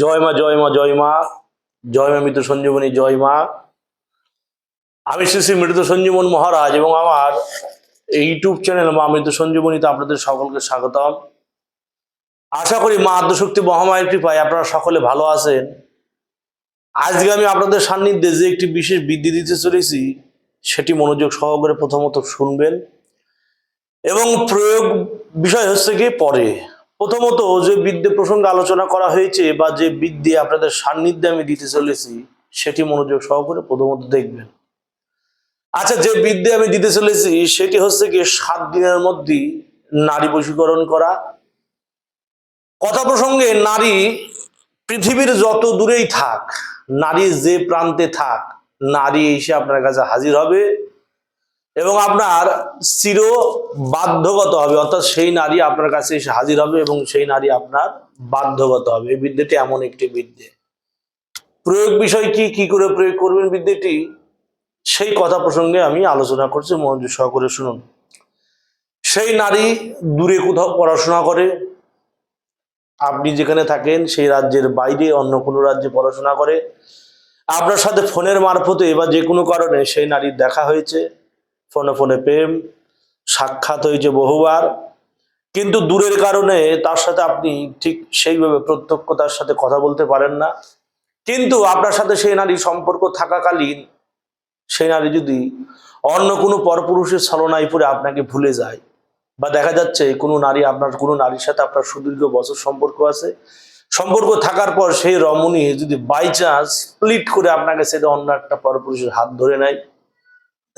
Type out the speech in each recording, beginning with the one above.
জয় মা জয় মা জয় মা। জয় মা মৃত সঞ্জীবনী, জয় মা। আমি শ্রী শ্রী মৃত সঞ্জীবন মহারাজ এবং আমার ইউটিউব চ্যানেল মা মৃত সঞ্জীবনীতে আপনাদের সকলকে স্বাগতম। আশা করি মা আদ্যশক্তি মহামায়ের কৃপায় আপনারা সকলে ভালো আছেন। আজকে আমি আপনাদের সান্নিধ্যে যে একটি বিশেষ বৃদ্ধি দিতে চলেছি, সেটি মনোযোগ সহকারে প্রথমত শুনবেন। এবং প্রয়োগ বিষয় হচ্ছে কি, পরে। প্রথমত যে বিদ্যে প্রসঙ্গে আলোচনা করা হয়েছে বা যে বিদ্যে আপনাদের সান্নিধ্যে আমি দিতে চলেছি, সেটি মনোযোগ সহকারে প্রথমত দেখবেন। আচ্ছা যে বিদ্যে আমি দিতে চলেছি, সেটি হচ্ছে কি সাত দিনের মধ্যে নারী বশীকরণ করা। কথা প্রসঙ্গে, নারী পৃথিবীর যত দূরেই থাক, নারী যে প্রান্তে থাক, নারী এসে আপনার কাছে হাজির হবে। এবং আপনার চির বাধ্যগত হবে, অর্থাৎ সেই নারী আপনার কাছে এসে হাজির হবে এবং সেই নারী আপনার বাধ্যগত হবে। এই বিদ্যেটি এমন একটি বিদ্যে। প্রয়োগ বিষয় কি কি করে প্রয়োগ করবেন বিদ্যেটি? সেই কথা প্রসঙ্গে আমি আলোচনা করছি, মনোযোগ সহকারে শুনুন। সেই নারী দূরে কোথাও পড়াশোনা করে, আপনি যেখানে থাকেন সেই রাজ্যের বাইরে অন্য কোনো রাজ্যে পড়াশোনা করে, আপনার সাথে ফোনের মারফতে বা যে কোনো কারণে সেই নারীর দেখা হয়েছে ফোনে ফোনে প্রেম, সাক্ষাৎ হয়েছে বহুবার। কিন্তু দূরের কারণে তার সাথে আপনি ঠিক সেইভাবে প্রত্যক্ষতার সাথে কথা বলতে পারেন না। কিন্তু আপনার সাথে সেই নারী সম্পর্ক থাকাকালীন সেই নারী যদি অন্য কোনো পরপুরুষের ছলনায় পড়ে আপনাকে ভুলে যায় বা দেখা যাচ্ছে কোনো নারী আপনার, কোনো নারীর সাথে আপনার সুদীর্ঘ বছর সম্পর্ক আছে, সম্পর্ক থাকার পর সেই রমণী যদি বাই চান্স স্প্লিট করে আপনাকে সেটা অন্য একটা পরপুরুষের হাত ধরে নেয়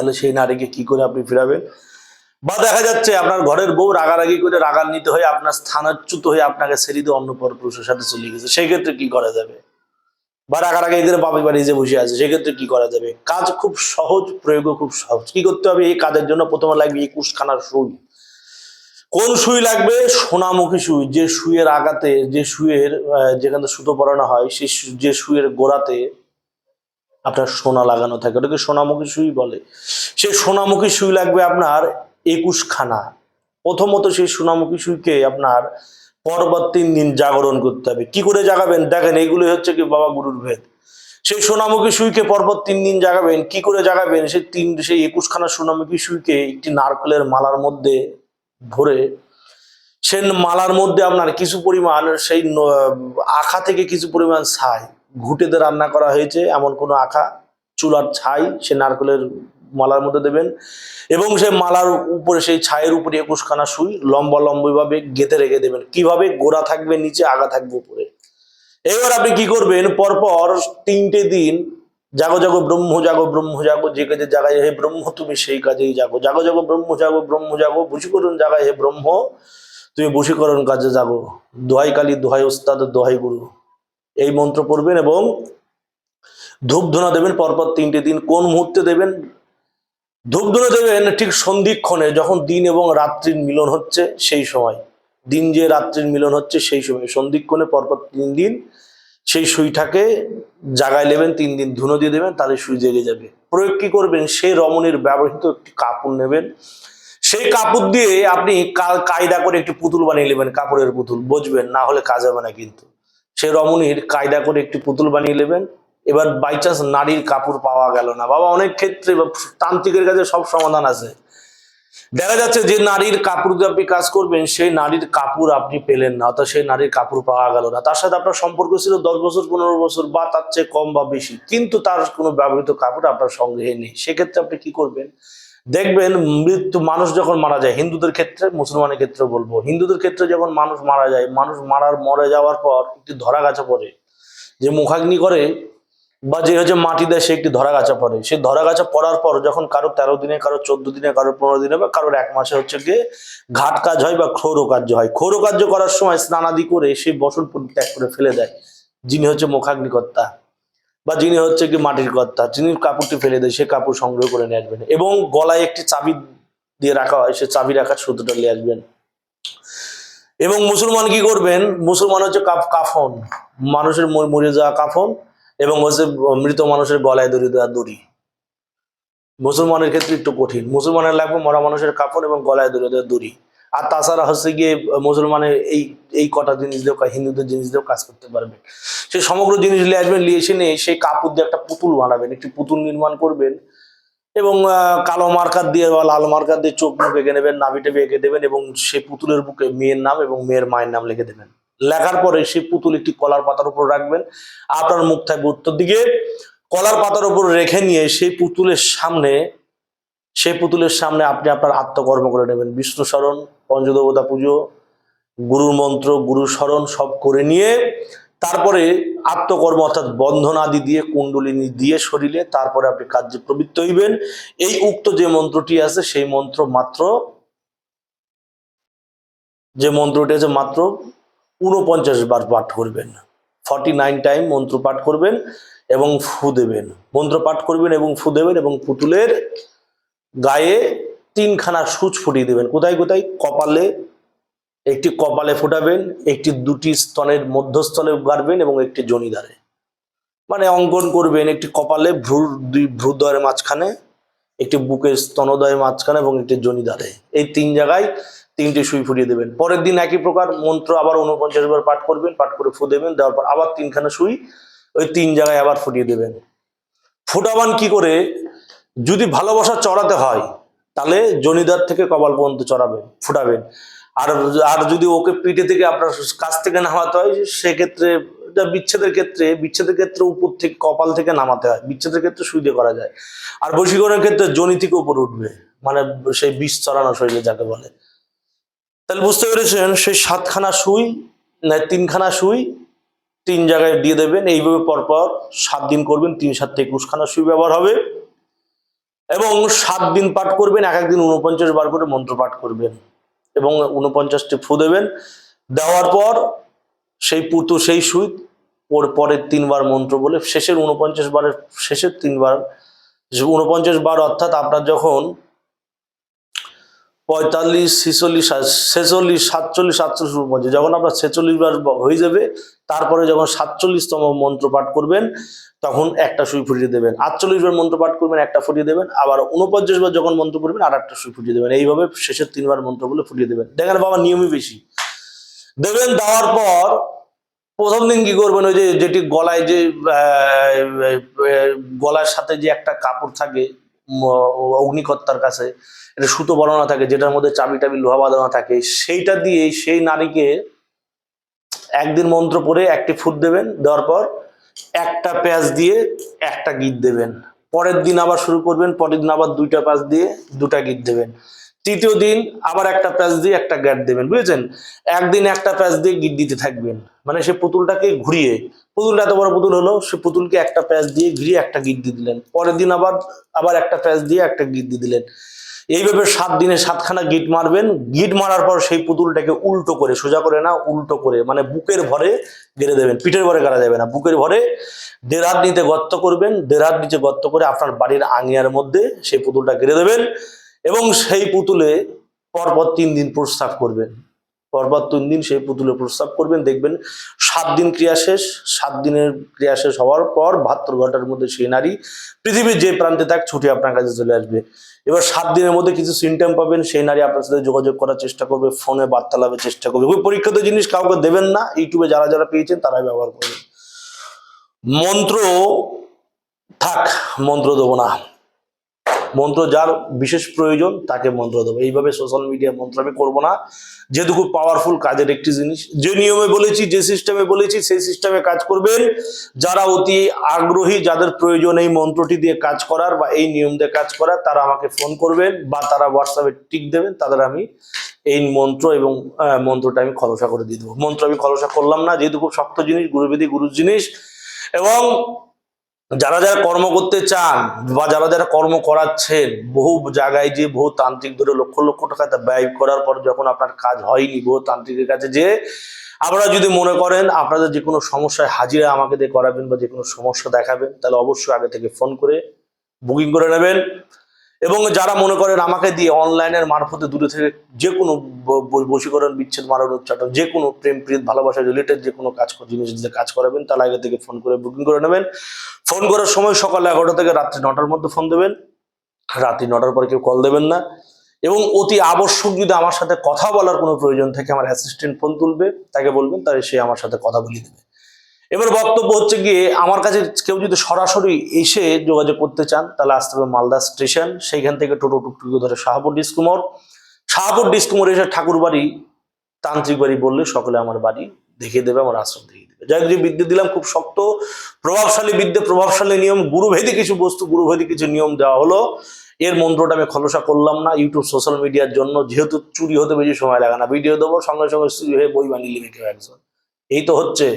তাহলে সেই নারীকে কি করে আপনি ফিরাবেন? বা দেখা যাচ্ছে আপনার ঘরের বউ রাগারাগি করে রাগান্বিত হয়ে আপনার স্থানচ্যুত হয়ে আপনাকে ছেড়ে দিয়ে অন্য পরপুরুষের সাথে চলে গেছে, সেই ক্ষেত্রে কি করা যাবে? বা রাগারাগি করে বাপের বাড়ি যে বসে আছে, সেক্ষেত্রে কি করা যাবে? কাজ খুব সহজ, প্রয়োগও খুব সহজ। কি করতে হবে? এই কাজের জন্য প্রথমে লাগবে একুশখানার সুই। কোন সুই লাগবে? সোনামুখী সুই। যে সুইয়ের আগাতে যে সুইয়ের যেখানে সুতো পরানো হয়, সেই যে সুইয়ের গোড়াতে আপনার সোনা লাগানো থাকে। ওটাকে সোনামুখী সুই বলে। সেই সোনামুখী সুই লাগবে আপনার একুশ খানা প্রথমত সেই সোনামুখী সুইকে আপনার পরপর তিন দিন জাগরণ করতে হবে। কি করে জাগাবেন? দেখেন এইগুলো হচ্ছে কি বাবা গুরুর ভেদ। সেই সোনামুখী সুইকে পরপর তিন দিন জাগাবেন, কি করে জাগাবেন? সেই তিন, সেই একুশখানা সোনামুখী সুইকে একটি নারকেলের মালার মধ্যে ভরে সে মালার মধ্যে আপনার কিছু পরিমাণ, সেই আখা থেকে কিছু পরিমাণ ছাই ঘুটেতে রান্না করা হয়েছে, এমন কোনো আখা, চুলার ছাই, সে নারকেলের মালার মধ্যে দেবেন এবং সেই মালার উপরে, সেই ছায়ের উপরে একুশখানা সুই লম্বা লম্বভাবে গেঁথে রেখে দেবেন। কীভাবে? গোড়া থাকবে, নিচে আগা থাকবে উপরে। এবার আপনি কি করবেন? পরপর তিনটে দিন জাগো জাগো ব্রহ্ম জাগো ব্রহ্ম জাগো, যে কাজে জাগায় হে ব্রহ্ম, তুমি সেই কাজেই জাগো। জাগো জাগো ব্রহ্ম জাগো ব্রহ্ম জাগো, বশীকরণ জাগায় হে ব্রহ্ম, তুমি বশীকরণ কাজে জাগো। দোহাই কালী, দোহাই ওস্তাদ, দোহাই গুরু। এই মন্ত্র পড়বেন এবং ধূপ ধুনা দেবেন, পরপর তিনটে দিন। কোন মুহূর্তে দেবেন? ধূপ ধুনা দেবেন ঠিক সন্ধিক্ষণে, যখন দিন এবং রাত্রির মিলন হচ্ছে সেই সময়। দিন যে রাত্রির মিলন হচ্ছে সেই সময়। সন্ধিক্ষণে পরপর তিন দিন সেই সুইটাকে জাগায় নেবেন, তিন দিন ধুনো দিয়ে দেবেন, তাহলে সুই জেগে যাবে। প্রয়োগ কি করবেন? সেই রমণীর ব্যবহৃত একটি কাপড় নেবেন। সেই কাপড় দিয়ে আপনি কায়দা করে একটি পুতুল বানিয়ে নেবেন, কাপড়ের পুতুল। বুঝবেন, না হলে কাজ হবে না কিন্তু। সেই রমণীর কায়দা করে একটি পুতুল বানিয়ে নেবেন। এবার বাই চান্স নারীর কাপড় পাওয়া গেল না। বাবা, অনেক ক্ষেত্রে তান্ত্রিকের কাছে সব সমাধান আছে। দেখা যাচ্ছে যে নারীর কাপড় দিয়ে আপনি কাজ করবেন, সেই নারীর কাপড় আপনি পেলেন না, অর্থাৎ সেই নারীর কাপড় পাওয়া গেল না। তার সাথে আপনার সম্পর্ক ছিল দশ বছর, পনেরো বছর বা তার চেয়ে কম বা বেশি। কিন্তু তার কোনো ব্যবহৃত কাপড় আপনার সংগ্রহে নেই। সেক্ষেত্রে আপনি কি করবেন? দেখবেন মৃত্যু, মানুষ যখন মারা যায়, হিন্দুদের ক্ষেত্রে, মুসলমানের ক্ষেত্রে বলব, হিন্দুদের ক্ষেত্রে যখন মানুষ মারা যায়, মানুষ মারার, মরে যাওয়ার পর একটি ধরা গাছা পড়ে। যে মুখাগ্নি করে বা যে হচ্ছে মাটি দেয়, সে একটি ধরা গাছা পড়ে। সেই ধরা গাছা পড়ার পর যখন কারও তেরো দিনে, কারও চোদ্দ দিনে, কারও পনেরো দিনে বা কারোর এক মাসে হচ্ছে গিয়ে ঘাট কাজ হয় বা ক্ষৌর কার্য হয়। ক্ষৌর কার্য করার সময় স্নানাদি করে সেই বসন ত্যাগ করে ফেলে দেয়, যিনি হচ্ছে মুখাগ্নিকর্তা। বা যিনি হচ্ছে কি মাটির কর্তা, যিনি কাপড়টি ফেলে দেয়, সে কাপড় সংগ্রহ করে নিয়ে আসবেন এবং গলায় একটি চাবি দিয়ে রাখা হয়, সে চাবি রাখার সুতোটা নিয়ে আসবেন। এবং মুসলমান কি করবেন? মুসলমান হচ্ছে কাফ- কাফন, মানুষের মরে যাওয়া কাফন এবং হচ্ছে মৃত মানুষের গলায় দড়ি দেওয়া দড়ি। মুসলমানের ক্ষেত্রে একটু কঠিন। মুসলমানের লাগবে মরা মানুষের কাফন এবং গলায় দড়ি দেওয়া দড়ি। আর তাছাড়া হচ্ছে গিয়ে, মুসলমানের এই এই কটা জিনিস দিয়েও হিন্দুদের জিনিস দিয়েও কাজ করতে পারবেন। সেই সমগ্র জিনিস নিয়ে আসবেন, নিয়ে এসে নিয়ে সেই কাপড় দিয়ে একটা পুতুল বানাবেন, একটি পুতুল নির্মাণ করবেন এবং কালো মার্কার দিয়ে বা লাল মার্কার দিয়ে চোখ মুখ এঁকে নেবেন নাভিটা এঁকে দেবেন এবং সেই পুতুলের বুকে মেয়ের নাম এবং মেয়ের মায়ের নাম লিখে দেবেন। লেখার পরে সেই পুতুল একটি কলার পাতার উপর রাখবেন। আপনার মুখ থাকবে উত্তর দিকে। কলার পাতার উপর রেখে নিয়ে সেই পুতুলের সামনে, সেই পুতুলের সামনে আপনি আপনার আত্মকর্ম করে নেবেন। বিষ্ণু স্মরণ পঞ্চদেবতা পুজো, গুরুর মন্ত্র গুরু স্মরণ সব করে নিয়ে তারপরে আত্মকর্ম অর্থাৎ বন্ধন আদি দিয়ে কুণ্ডলিনী দিয়ে শরীরে তারপরে আপনি কার্যে প্রবৃত্ত হইবেন। এই উক্ত যে মন্ত্রটি আছে, সেই মন্ত্র মাত্র, যে মন্ত্রটি আছে মাত্র উনপঞ্চাশ বার পাঠ করবেন। ফর্টি নাইন টাইম মন্ত্র পাঠ করবেন এবং ফু দেবেন। মন্ত্র পাঠ করবেন এবং ফু দেবেন এবং পুতুলের গায়ে তিনখানা সূচ ফুটিয়ে দেবেন। কোথায় কোথায়? কপালে একটি কপালে ফোটাবেন, একটি দুটি স্তনের মধ্যস্থলে গাড়বেন এবং একটি জনিদারে মানে অঙ্কন করবেন একটি কপালে ভ্রুর দুই, ভ্রুদয়ের মাঝখানে, একটি বুকের স্তনোদয়ের মাঝখানে এবং একটি জনিদারে এই তিন জায়গায় তিনটি সুই ফুটিয়ে দেবেন। পরের দিন একই প্রকার মন্ত্র আবার উনপঞ্চাশ বার পাঠ করবেন, পাঠ করে ফু দেবেন, দেওয়ার পর আবার তিনখানা সুই ওই তিন জায়গায় আবার ফুটিয়ে দেবেন। ফুটাবান কি করে? যদি ভালোবাসা চড়াতে হয় তাহলে জনিদার থেকে কপাল পর্যন্ত চড়াবেন ফুটাবেন আর আর যদি ওকে পিঠে থেকে আপনার কাছ থেকে নামাতে হয়, সেক্ষেত্রে এটা বিচ্ছেদের ক্ষেত্রে বিচ্ছেদের ক্ষেত্রে উপর থেকে, কপাল থেকে নামাতে হয়। বিচ্ছেদের ক্ষেত্রে সুই দিয়ে করা যায়। আর বশীকরণের ক্ষেত্রে জনি থেকে উপরে উঠবে। মানে সেই বিষ চড়ানো শরীরে যাকে বলে। তাহলে বুঝতে পেরেছেন, সেই সাতখানা সুই, না, তিনখানা সুই, তিন জায়গায় দিয়ে দেবেন। এইভাবে পরপর সাত দিন করবেন, তিন সাত থেকে একুশখানা সুই ব্যবহার হবে। এবং সাত দিন পাঠ করবেন, এক একদিন উনপঞ্চাশ বার করে মন্ত্র পাঠ করবেন এবং উনপঞ্চাশটি ফু দেবেন। দেওয়ার পর সেই পুতু, সেই সুই ওর পরের তিনবার মন্ত্র বলে শেষের উনপঞ্চাশ বারের শেষের তিনবার উনপঞ্চাশ বার অর্থাৎ আপনার যখন পঁয়তাল্লিশ, ছিচল্লিশ, ছেচল্লিশ, সাতচল্লিশ সাতচল্লিশ উনপঞ্চাশ যখন আপনার ছেচল্লিশ বার হয়ে যাবে, তারপরে যখন সাতচল্লিশতম মন্ত্র পাঠ করবেন তখন একটা সুই ফুটিয়ে দেবেন। আটচল্লিশ বার মন্ত্র পাঠ করবেন, একটা ফুটিয়ে দেবেন। আবার উনপঞ্চাশ বার যখন মন্ত্র পড়বেন, আর একটা সুই ফুটিয়ে দেবেন। এইভাবে শেষের তিনবার মন্ত্র বলে ফুটিয়ে দেবেন। দেখেন বাবা, নিয়মই বেশি। দেবেন দেওয়ার পর প্রথম দিন কি করবেন? ওই যে যেটি গলায় যে গলার সাথে যে একটা কাপড় থাকে অগ্নিকর্তার কাছে, এটা সুতো বলানো থাকে, যেটার মধ্যে চাবি টাবি লোহা বাঁধানো থাকে, সেইটা দিয়ে সেই নারীকে একদিন মন্ত্র পড়ে একটি ফুট দেবেন। দেওয়ার পর একটা প্যাঁচ দিয়ে একটা গীত দেবেন। পরের দিন আবার শুরু করবেন, পরের দিন আবার দুইটা প্যাঁচ দিয়ে দুটা গীত দেবেন। তৃতীয় দিন আবার একটা প্যাঁচ দিয়ে একটা গ্যাট দেবেন, বুঝেছেন? একদিন একটা প্যাঁচ দিয়ে গীত দিতে থাকবেন। মানে সে পুতুলটাকে ঘুরিয়ে, পুতুলটা এত বড় পুতুল হলো, সে পুতুলকে একটা প্যাঁচ দিয়ে ঘিরিয়ে একটা গীত দিয়ে দিলেন। পরের দিন আবার আবার একটা প্যাঁচ দিয়ে একটা গীত দিয়ে দিলেন। এইভাবে সাত দিনে সাতখানা গিট মারবেন। গিট মারার পর সেই পুতুলটাকে উল্টো করে, সোজা করে না, উল্টো করে মানে বুকের ভরে গেড়ে দেবেন। পিঠের ভরে গাড়া যাবে না, বুকের ভরে দেড় নিতে গর্ত করবেন দেড় নিচে গর্ত করে আপনার বাড়ির আঙিয়ার মধ্যে সেই পুতুলটা গেড়ে দেবেন এবং সেই পুতুলে পরপর তিন দিন প্রস্তাব করবেন। পরপর তিন দিন সেই পুতুলে প্রস্রাব করবেন, দেখবেন সাত দিন ক্রিয়া শেষ, সাত দিনের ক্রিয়া শেষ হওয়ার পর বাহাত্তর ঘণ্টার মধ্যে সেই নারী পৃথিবীর যে প্রান্তে থাক ছুটি আপনার কাছে চলে আসবে। এবার সাত দিনের মধ্যে কিছু সিমটম পাবেন, সেই নারী আপনার সাথে যোগাযোগ করার চেষ্টা করবে ফোনে বার্তালাপের চেষ্টা করবে। ওই পরীক্ষিত জিনিস কাউকে দেবেন না, ইউটিউবে যারা যারা পেয়েছেন তারাই ব্যবহার করবেন। মন্ত্র থাক, মন্ত্র দেবো না। মন্ত্র যার বিশেষ প্রয়োজন, তাকে মন্ত্র দেবো। এইভাবে সোশ্যাল মিডিয়া মন্ত্র আমি করব না। যেহেতু খুব পাওয়ারফুল কাজের একটি জিনিস। যে নিয়মে বলেছি, যে সিস্টেমে বলেছি, সেই সিস্টেমে কাজ করবেন। যারা অতি আগ্রহী, যাদের প্রয়োজন এই মন্ত্রটি দিয়ে কাজ করার বা এই নিয়ম দিয়ে কাজ করার, তারা আমাকে ফোন করবেন বা তারা হোয়াটসঅ্যাপে টিক দেবেন, তাদের আমি এই মন্ত্র এবং মন্ত্রটা আমি খলসা করে দিয়ে দেবো। মন্ত্র আমি খলসা করলাম না, যেহেতু খুব শক্ত জিনিস গুরুবেদী গুরুর জিনিস। এবং যারা যারা কর্ম করতে চান বা যারা যারা কর্ম করাচ্ছেন, বহু জায়গায় যে বহু তান্ত্রিক ধরে লক্ষ লক্ষ টাকা ব্যয় করার পর যখন আপনার কাজ হয়নি, বহু তান্ত্রিকের কাছে যে আপনারা যদি মনে করেন আপনাদের যে কোনো সমস্যায় হাজিরা আমাকে দিয়ে করাবেন বা যে কোনো সমস্যা দেখাবেন, তাহলে অবশ্যই আগে থেকে ফোন করে বুকিং করে নেবেন। এবং যারা মনে করেন আমাকে দিয়ে অনলাইনের মারফতে দূরে থেকে যে কোনো ব- ব- বশীকরণ, বিচ্ছেদ, মারণ উচ্চাটন যে কোনো প্রেম, প্রীত, ভালোবাসা রিলেটেড যে কোনো কাজ জিনিস দিয়ে কাজ করাবেন তাহলে আগে থেকে ফোন করে বুকিং করে নেবেন। ফোন করার সময় সকাল এগারোটা থেকে রাত্রি নটার মধ্যে ফোন দেবেন। রাত্রি নটার পর কেউ কল দেবেন না। এবং অতি আবশ্যক যদি আমার সাথে কথা বলার কোনো প্রয়োজন থাকে, আমার অ্যাসিস্ট্যান্ট ফোন তুলবে, তাকে বলবেন, তাহলে সে আমার সাথে কথা বলিয়ে দেবে। এবার বক্তব্য হচ্ছে গিয়ে, আমার কাছে কেউ যদি সরাসরি এসে যোগাযোগ করতে চান, তাহলে আসতে হবে মালদা স্টেশন। সেইখান থেকে টোটো টুকটুকি ধরে শাহপুর ডিস্কুমোর শাহপুর ডিস্কুমোর এসে ঠাকুর বাড়ি, তান্ত্রিক বাড়ি বললে সকলে আমার বাড়ি দেখিয়ে দেবে, আমার আশ্রম দেখিয়ে দেবে। যাই যে বিদ্যে দিলাম খুব শক্ত। প্রভাবশালী বিদ্যে প্রভাবশালী নিয়ম, গুরুভেদী কিছু বস্তু, গুরুভেদী কিছু নিয়ম দেওয়া হলো। এর মন্ত্রটা আমি খলসা করলাম না, ইউটিউব, সোশ্যাল মিডিয়ার জন্য। যেহেতু চুরি হতে বেশি সময় লাগে না, ভিডিও দেবো, সঙ্গে সঙ্গে চুরি হয়ে বই বানিয়ে লিখে একজন। এই তো হচ্ছে।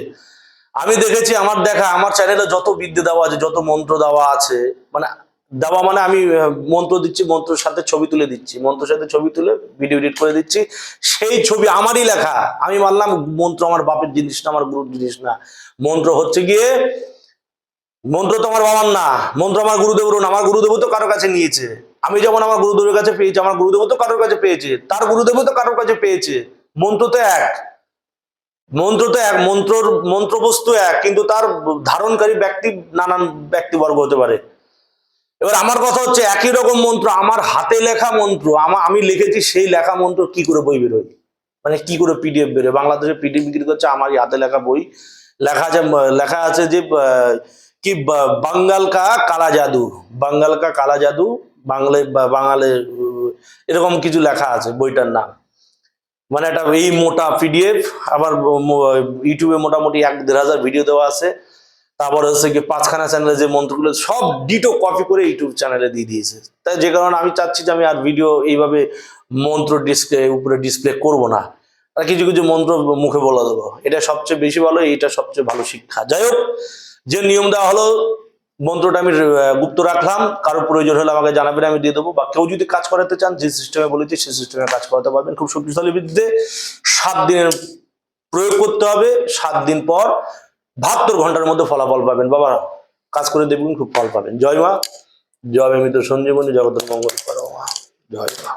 আমি দেখেছি আমার দেখা আমার চ্যানেলে যত বিদ্যে দেওয়া আছে যত মন্ত্র দেওয়া আছে মানে দেওয়া মানে আমি মন্ত্র দিচ্ছি মন্ত্রের সাথে ছবি তুলে দিচ্ছি মন্ত্রের সাথে ছবি তুলে ভিডিও এডিট করে দিচ্ছি। সেই ছবি আমারই লেখা। আমি মানলাম মন্ত্র আমার বাপের জিনিস না আমার গুরুর জিনিস না। মন্ত্র হচ্ছে গিয়ে মন্ত্র তো আমার বাবার না মন্ত্র আমার গুরুদেবর না আমার গুরুদেব তো কারোর কাছে নিয়েছে। আমি যেমন আমার গুরুদেবের কাছে পেয়েছি আমার গুরুদেব তো কারোর কাছে পেয়েছে তার গুরুদেব তো কারোর কাছে পেয়েছে। মন্ত্র তো এক। মন্ত্র তো এক, মন্ত্রর, মন্ত্রবস্তু এক, কিন্তু তার ধারণকারী ব্যক্তি, নানান ব্যক্তিবর্গ হতে পারে। এবার আমার কথা হচ্ছে, একই রকম মন্ত্র, আমার হাতে লেখা মন্ত্র, আমা লিখেছি সেই লেখা মন্ত্র কি করে বই বেরোয়? মানে কি করে পিডিএফ বেরোয়? বাংলাদেশে পিডিএফ বিক্রি করছে, আমার হাতে লেখা বই। লেখা আছে লেখা আছে যে কি বাঙ্গাল কা কালা জাদু, বাঙ্গাল কা কালা জাদু, বাংলায় বাঙালে, এরকম কিছু লেখা আছে বইটার নাম। মানে একটা এই মোটা পিডিএফ আবার ইউটিউবে মোটামুটি এক দেড় হাজার ভিডিও দেওয়া আছে। তারপর হচ্ছে কি পাঁচখানা চ্যানেলে যে মন্ত্রগুলো, সব ডিটো কপি করে ইউটিউব চ্যানেলে দিয়ে দিয়েছে। তাই যে কারণে আমি চাচ্ছি যে আমি আর ভিডিও এইভাবে মন্ত্র ডিসপ্লে উপরে ডিসপ্লে করব না। আর কিছু কিছু মন্ত্র মুখে বলে দেবো। এটা সবচেয়ে বেশি ভালো এটা সবচেয়ে ভালো শিক্ষা। যাই হোক, যে নিয়ম দেওয়া হলো মন্ত্রটা আমি গুপ্ত রাখলাম। কারও প্রয়োজন হলে আমাকে জানাবেন, আমি দিয়ে দেবো। বা কেউ যদি কাজ করাতে চান, যে সিস্টেমে বলেছি, সেই সিস্টেমে কাজ করাতে পারবেন। খুব শক্তিশালী বিদ্যে সাত দিনের প্রয়োগ করতে হবে। সাত দিন পর বাহাত্তর ঘণ্টার মধ্যে ফলাফল পাবেন। বাবা, কাজ করে দেখবেন খুব ফল পাবেন। জয় মা। জয় মিত্র সঞ্জীবনী জগতের মঙ্গল করো মা জয় মা।